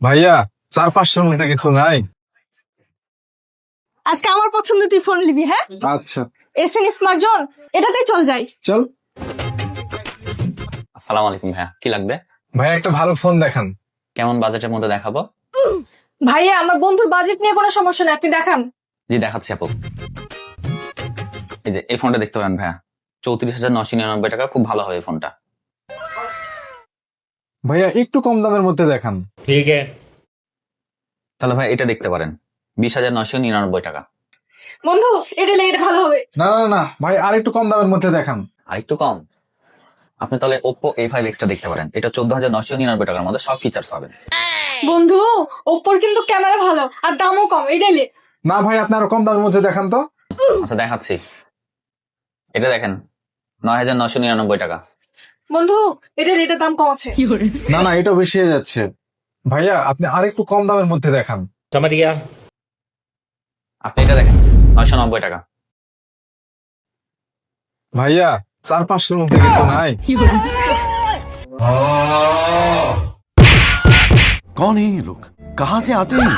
ভাইয়া চার পাঁচশোর মধ্যে কিছু নাই? আজকে আমার পছন্দ তুই ফোন নিবি হ্যাঁ? আচ্ছা। এসএন স্মার্ট জন এটাতেই চল যাই। চল। আসসালামু আলাইকুম ভাইয়া কি লাগবে? ভাইয়া একটা ভালো ফোন দেখান। কেমন বাজেটের মধ্যে দেখাবো? ভাইয়া আমার বন্ধুর বাজেট নিয়ে কোনো সমস্যা নেই আপনি দেখান। জি দেখাচ্ছি আপু। এই যে এই ফোনটা দেখতে পারেন ভাইয়া। চৌত্রিশ হাজার নশো নিরানব্বই টাকা খুব ভালো হবে এই ফোনটা ভাইয়া একটু কম দামের মধ্যে দেখান। ঠিক আছে। তাহলে ভাই এটা দেখতে পারেন। বিশ হাজার নশো নিরানব্বই টাকা। বন্ধু এটা লেট ভালো হবে। না না না ভাই আর একটু কম দামের মধ্যে দেখান। আর একটু কম? আপনি তাহলে ওপো এ ফাইভ এক্সটা দেখতে পারেন। এটা চোদ্দ হাজার নশো নিরানব্বই টাকার মধ্যে সব ফিচার্স পাবেন। বন্ধু ওপোর কিন্তু ক্যামেরা ভালো আর দামও কম এটাই লেট না ভাই আপনি আরও কম দামের মধ্যে দেখান তো। আচ্ছা দেখাচ্ছি। এটা দেখেন নয় হাজার নশো নিরানব্বই টাকা। বন্ধু এটার এটার দাম কম আছে না না এটা বেশি হয়ে যাচ্ছে ভাইয়া আপনি আর একটু কম দামের মধ্যে দেখান समझ गया আপনি এটা দেখেন নয়শো নব্বই টাকা ভাইয়া চার পাঁচশোর মধ্যে কিছু নাই कौन है ये लोग कहाँ से आते हैं